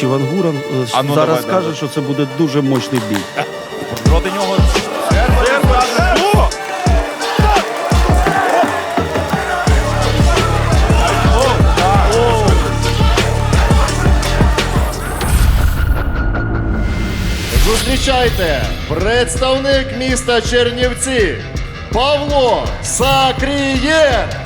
чи Ван Гуран е, А ну, зараз давай, скаже, давай. що це буде дуже мощний бій. Проти нього О! Зустрічайте представник міста Чернівці Павло Сакрієн.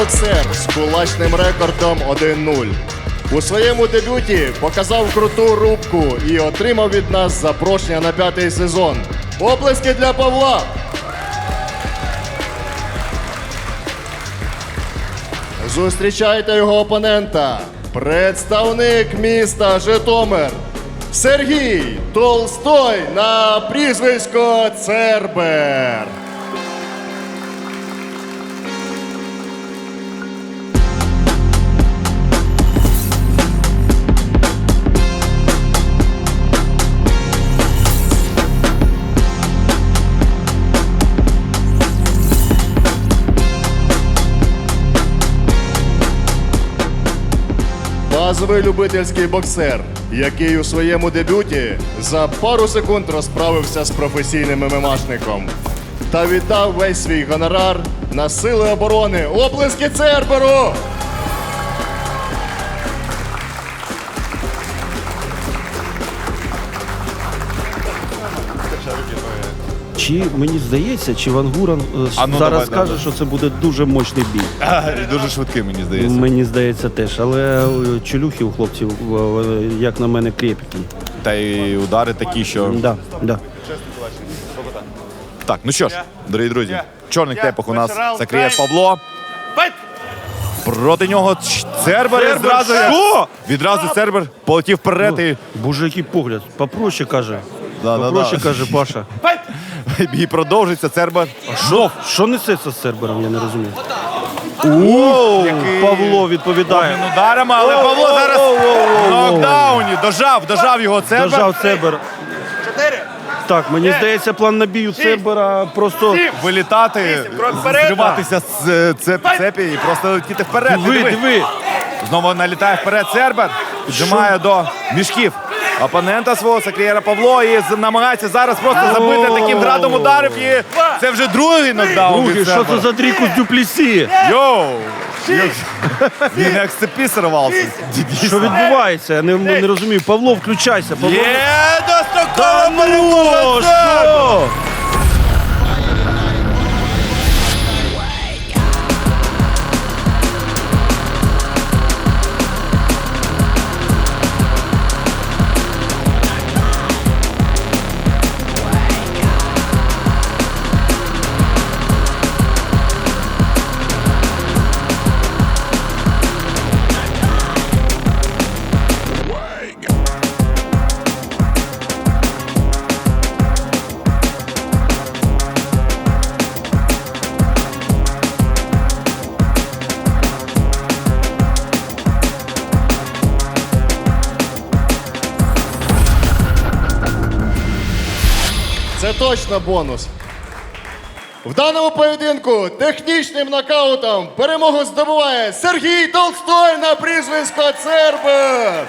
Боксер з кулачним рекордом 1-0. У своєму дебюті показав круту рубку і отримав від нас запрошення на п'ятий сезон. Оплески для Павла! Зустрічайте його опонента, представник міста Житомир Сергій Толстой на прізвисько Цербер. Базовий любительський боксер, який у своєму дебюті за пару секунд розправився з професійним ММАшником та віддав весь свій гонорар на сили оборони. Оплески Церберу! Чи мені здається, чи Ван Гуран е, А ну, зараз давай, скаже, давай. що це буде дуже мощний бій. А, Дуже швидкий, мені здається. Мені здається теж. Але е, чолюхи у хлопців, е, як на мене, крепкі. Та й удари такі, що. Да, да. Так, ну що ж, дорогі друзі, в чорних тепах у нас закриє Павло. Проти нього Ч- Цербер і зразу. Що? Відразу Цербер полетів вперед і Боже, який погляд. Попроще каже. Да, да, Попроще да. каже Паша. бій продовжиться. Цербер. Що? Що несеться з Цербером, я не розумію. Оу, Павло відповідає. Обмін ударами, але Оу, Павло оу, зараз оу, оу, в оу. нокдауні. Дожав, дожав його Цербер. Дожав Цербер. Так, мені здається, план набію Цербера просто. Вилітати, зриватися з е, цеп- цепі і просто летіти вперед. Диви, Диви. диви. Знову налітає вперед Цербер, піджимає до мішків опонента свого Сакрієра Павло і з- намагається зараз просто забити таким градом ударів. І це вже другий нокдаун від що це за з дюплісі? Йоу! Він як з цепі сорвався. Що відбувається? Я не, не розумію. Павло, включайся. Павло. Є достроково Та ну, перемога що? Точно бонус. В даному поєдинку технічним нокаутом перемогу здобуває Сергій Толстой на прізвисько Цербер.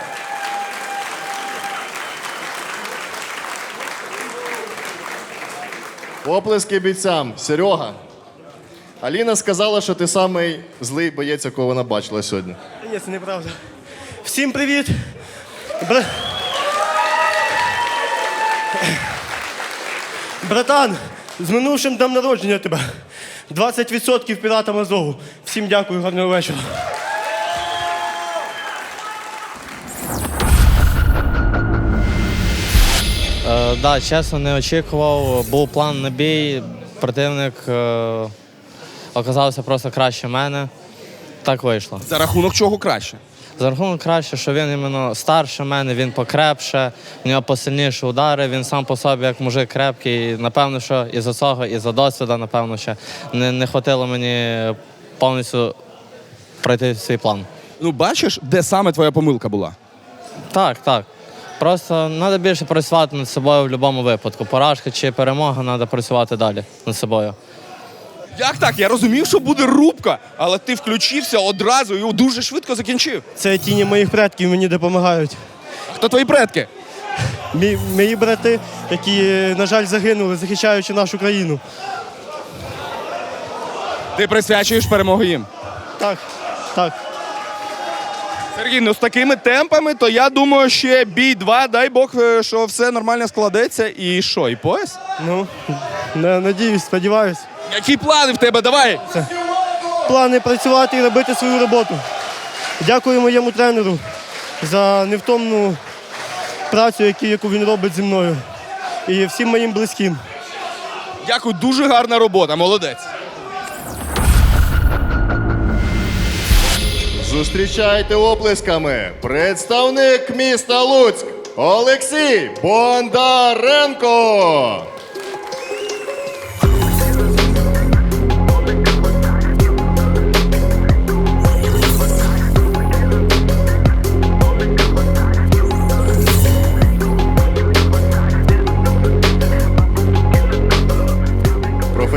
Оплески бійцям. Серега. Аліна сказала, що ти самий злий боєць, якого вона бачила сьогодні. Ні, це неправда. Всім привіт! Бра... Братан, з минувшим днем народження тебе. 20% піратам Азову. Всім дякую, гарного вечора. Е, да, чесно, не очікував. Був план на бій. Противник е, оказався просто краще мене. Так вийшло. За рахунок чого краще? За рахунок краще, що він іменно старше мене, він покрепше, в нього посильніші удари, він сам по собі як мужик крепкий. І, напевно, що і за цього, і за досвіду, напевно, ще не, не хватило мені повністю пройти свій план. Ну, бачиш, де саме твоя помилка була? Так, так. Просто треба більше працювати над собою в будь-якому випадку. Поражка чи перемога, треба працювати далі над собою. Як так? Я розумів, що буде рубка, але ти включився одразу і дуже швидко закінчив. Це тіні моїх предків мені допомагають. Хто твої предки? Мі, мої брати, які, на жаль, загинули, захищаючи нашу країну. Ти присвячуєш перемогу їм. Так, так. Сергій, ну з такими темпами, то я думаю, ще бій 2, дай Бог, е, що все нормально складеться. І що, і пояс? Ну, на- надіюсь, сподіваюсь. Які плани в тебе? Давай! Плани працювати і робити свою роботу. Дякую моєму тренеру за невтомну працю, яку- яку він робить зі мною. І всім моїм близьким. Дякую, дуже гарна робота, молодець. Зустрічайте оплесками представник міста Луцьк Олексій Бондаренко.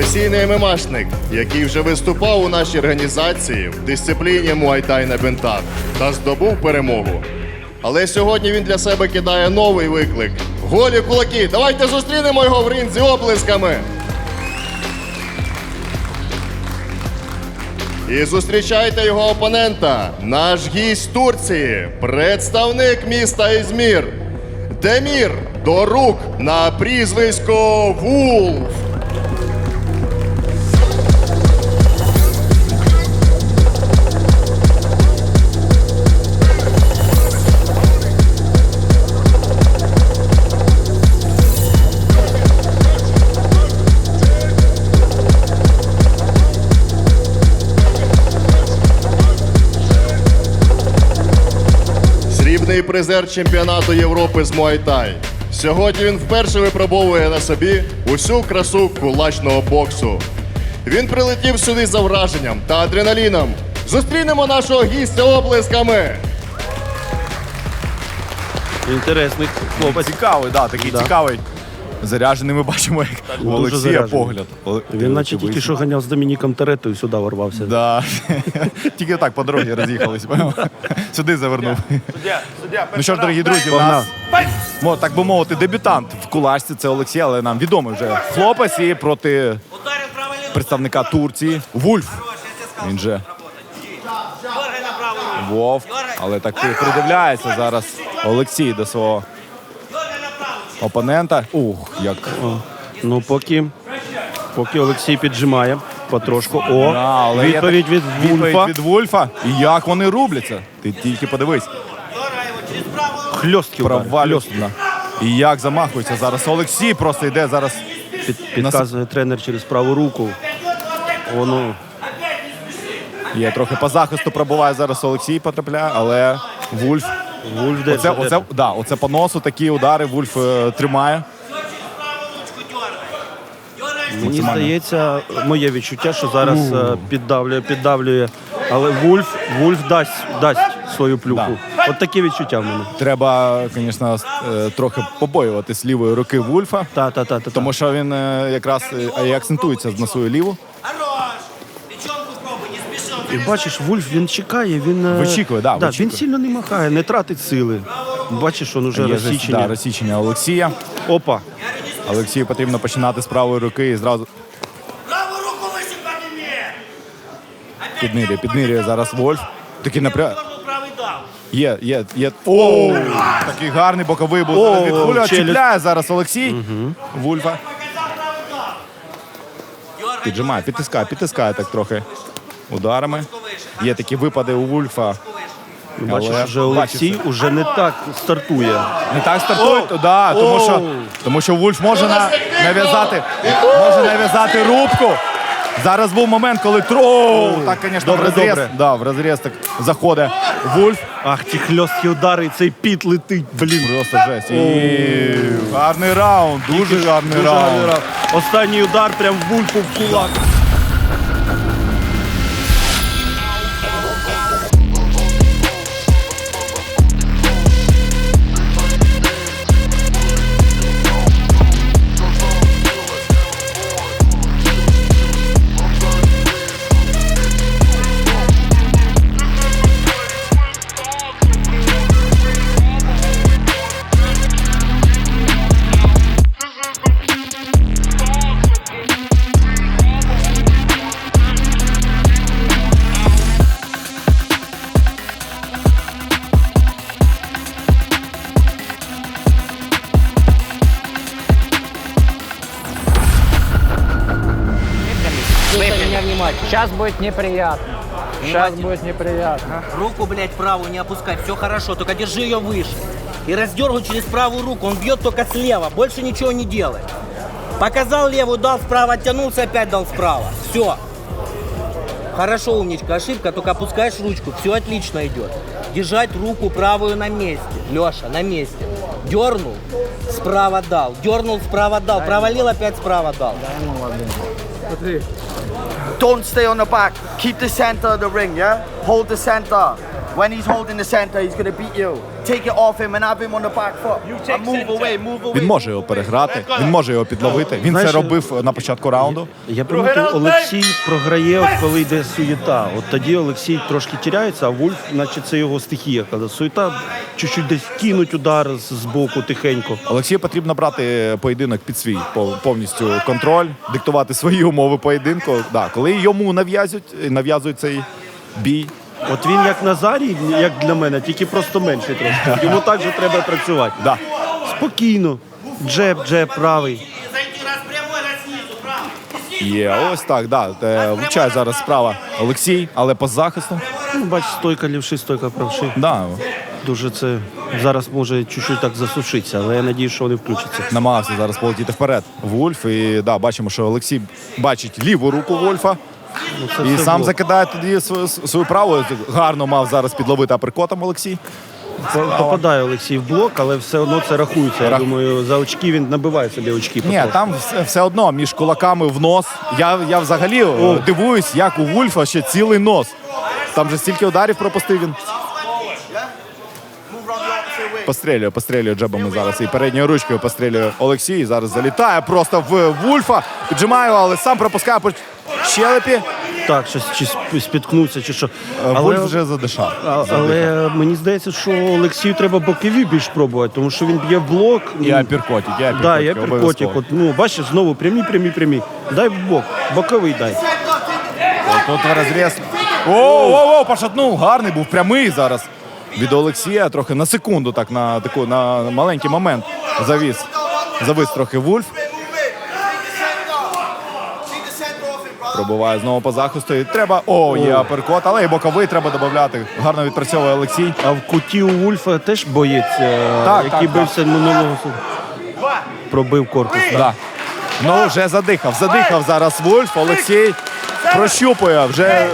Професійний ММАшник, який вже виступав у нашій організації в дисципліні Муайтай на бинтах та здобув перемогу. Але сьогодні він для себе кидає новий виклик. Голі кулаки. Давайте зустрінемо його в ринзі оплесками. І зустрічайте його опонента, наш гість Турції, представник міста Ізмір. Демір до рук на прізвисько Вулф. Срібний призер чемпіонату Європи з Муайтай. Сьогодні він вперше випробовує на собі усю красу кулачного боксу. Він прилетів сюди за враженням та адреналіном. Зустрінемо нашого гістя оплесками. Інтересний хлопець. Цікавий, да, такий Да. цікавий. Заряджений ми бачимо, як у Дуже Олексія заряджений. погляд. Оле- Він наче тільки що ганяв з Домініком Теретою, сюди ворвався. Да. Тільки так по дорозі роз'їхались. Сюди завернув. Ну що ж, дорогі друзі, у нас мо, так би мовити, дебютант в кулачці. Це Олексій, але нам відомий вже хлопець і проти представника Турції Вульф. Він же Вовк, але так придивляється зараз Олексій до свого опонента. Ух, як Ну, поки, поки Олексій піджимає потрошку. О, Да, але відповідь так- від відповідь Вульфа. від Вульфа. І як вони рубляться? Ти тільки подивись. Хльостки удари, Провалюсь. І як замахується зараз. Олексій просто йде зараз. Під, підказує тренер через праву руку. Воно Є трохи по захисту пробуває зараз Олексій потрапляє, але Вульф. Вульф Оце, держить. оце, да, оце по носу такі удари Вульф е, тримає. Мені максимально. здається, моє відчуття, що зараз е, піддавлює, піддавлює. Але Вульф, Вульф дасть, дасть свою плюху. От таке відчуття в мене. Треба, звісно, е, трохи побоювати лівої руки Вульфа, Та, та, та, та, тому що він е, якраз е, і акцентується на свою ліву. Хорош! Печенку пробуй, не спеши. І бачиш, Вульф він чекає, він. е, Вичікує, да, да, вичікує. Він сильно не махає, не тратить сили. Бачиш, він уже Є же, розсічення. да, розсічення Олексія. Опа. Олексію потрібно починати з правої руки і зразу Правую руку выше подними! Опять піднирює. левую Піднирює поднял. зараз Вольф. Такий напряг. Дернул, правый дал. Є, є, є. О, такий гарний боковий був О, від Вульфа. челюсть. Чіпляє зараз Олексій. Вульфа. Показал правый дал. Дергай, Піджимає, дергай, підтискає, спокойно, підтискає так трохи ударами. Є такі випади у Вульфа. Бачиш, вже Олексій уже не так стартує. Не так стартують, да, тому що, тому що Вульф може на, нав'язати, може нав'язати рубку. Зараз був момент, коли тро. Так, звісно, в розріз. добре. Да, в розріз так заходить Вульф. Ах, ті хльосткі удари, і цей піт летить, блін. Просто жесть. І гарний раунд, дуже гарний раунд. Останній удар прям в вульфу в кулак. Будет неприятно. Сейчас будет неприятно. Руку, блядь, правую не опускай, все хорошо, только держи ее выше. И раздергивай через правую руку, он бьет только слева, больше ничего не делай. Показал левую, дал справа, оттянулся, опять дал справа. Все. Хорошо, умничка, ошибка, только опускаешь ручку, все отлично идет. Держать руку правую на месте, Леша, на месте. Дернул, справа дал, дернул, справа дал, провалил, опять справа дал. Don't stay on the back. Keep the center of the ring, yeah? Hold the center. When he's holding the center, he's gonna beat you. Take it off him and have him on the back foot. And move away, move away. Він може його переграти, він може його підловити. Він Знаєш, це робив на початку раунду. Я пам'ятаю, Олексій програє, от коли йде суєта. От тоді Олексій трошки тіряється, а Вульф, наче це його стихія. Коли суєта чуть-чуть десь кинуть удар з з боку тихенько. Олексію потрібно брати поєдинок під свій пов- повністю контроль, диктувати свої умови поєдинку. Да, коли йому нав'язують, нав'язують цей бій. От він як Назарій, як для мене, тільки просто менший трошки. Йому так же треба працювати. Да. Спокійно. Джеб, джеб, правий. Є ось так, да. Е, Влучає зараз справа Олексій, але по захисту. Ну, бач, стойка лівши, стойка правши. Да, Дуже це зараз може чуть-чуть так засушитися, але я надію, що вони включаться. намагався зараз полетіти вперед. Вульф. І да, бачимо, що Олексій бачить ліву руку Вольфа. Ну, І сам закидає тоді свою, свою праву. Гарно мав зараз підловити аперкотом Олексій. Попадає Олексій в блок, але все одно це рахується. Я Рах- думаю, за очки він набиває собі очки. Ні, потрошки. там все, все одно між кулаками в нос. Я, я взагалі о, дивуюсь, як у Вульфа ще цілий нос. Там же стільки ударів пропустив він. Пострілює, пострілює джебами зараз. І передньою ручкою пострілює Олексій. Зараз залітає просто в Вульфа. Піджимає, але сам пропускає щелепі. Так, щось чи спіткнувся, чи що. Але... Але, Вульф вже задишав. а- але мені здається, що Олексію треба бокові більш пробувати, тому що він б'є в блок. І апіркотик, і апіркотик. Да, я перкотик. обов'язково. От, ну, бачиш, знову прямі, прямі, прямі. Дай в бок, боковий дай. Тут розріз. О, о, о, пошатнув. Гарний був прямий зараз. Від Олексія трохи на секунду, так на таку на маленький момент завіс. Завис трохи Вульф. Пробуває знову по захисту. І треба. О, є аперкот, але і боковий треба додати. Гарно відпрацьовує Олексій. А в куті у Вульфа теж боєць, е, Так, який так, бився минулого суду. Пробив корпус. Да. Ну, вже задихав. Задихав зараз Вульф. Олексій прощупує вже.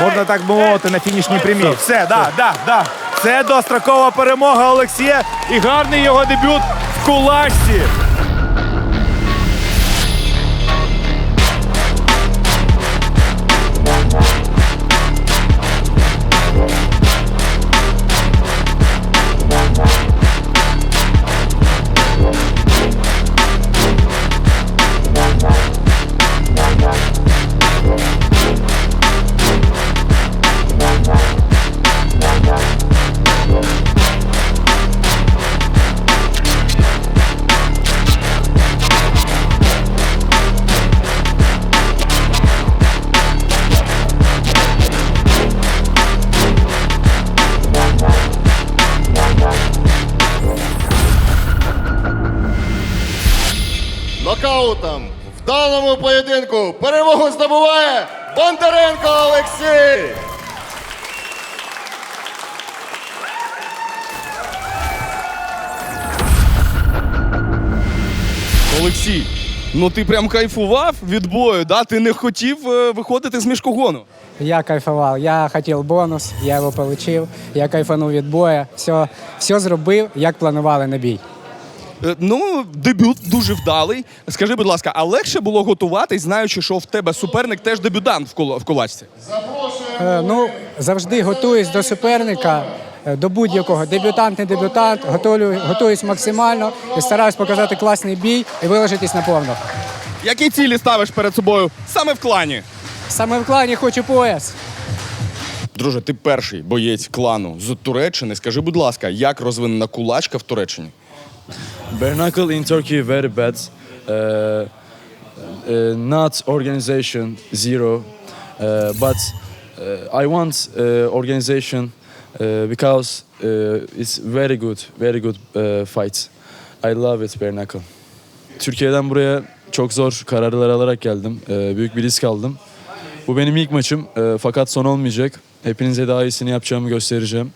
Можна так би мовити на фінішній прямій. Все, да, да, да. Це дострокова перемога Олексія і гарний його дебют в кулачці. Нокаутом в даному поєдинку перемогу здобуває Бондаренко Олексій. Олексій Ну ти прям кайфував від бою, да? Ти не хотів е, виходити з мішкогону. Я кайфував. Я хотів бонус, я його отримав. Я кайфанув від бою. Все, все зробив, як планували на бій. Е, Ну, дебют дуже вдалий. Скажи, будь ласка, а легше було готуватись, знаючи, що в тебе суперник теж дебютант в, кул- в кулачці? Е, ну, завжди готуюсь до суперника, е, до будь-якого. Дебютант, не дебютант, готую, готуюсь максимально і стараюсь показати класний бій і виложитись наповно. Які цілі ставиш перед собою саме в клані? Саме в клані хочу пояс. Друже, ти перший боєць клану з Туреччини. Скажи, будь ласка, як розвинена кулачка в Туреччині? Bare knuckle in Turkey very bad. Uh, uh, not organization zero, uh, but uh, I want uh, organization uh, because uh, it's very good, very good uh, fight. I love it bare knuckle. Türkiye'den buraya çok zor kararlar alarak geldim. Ee, büyük bir risk aldım. Bu benim ilk maçım Ee, fakat son olmayacak. Hepinize daha iyisini yapacağımı göstereceğim.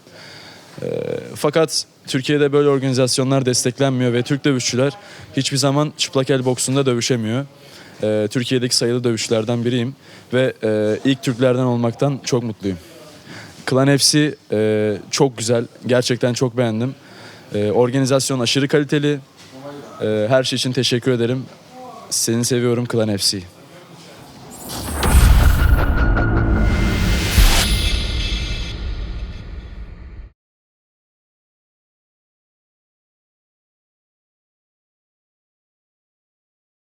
Ee, fakat Türkiye'de böyle organizasyonlar desteklenmiyor ve Türk dövüşçüler hiçbir zaman çıplak el boksunda dövüşemiyor. Ee, Türkiye'deki sayılı dövüşçülerden biriyim ve e, ilk Türklerden olmaktan çok mutluyum. Klan FC e, çok güzel, gerçekten çok beğendim. E, organizasyon aşırı kaliteli. E, her şey için teşekkür ederim. Seni seviyorum Klan FC.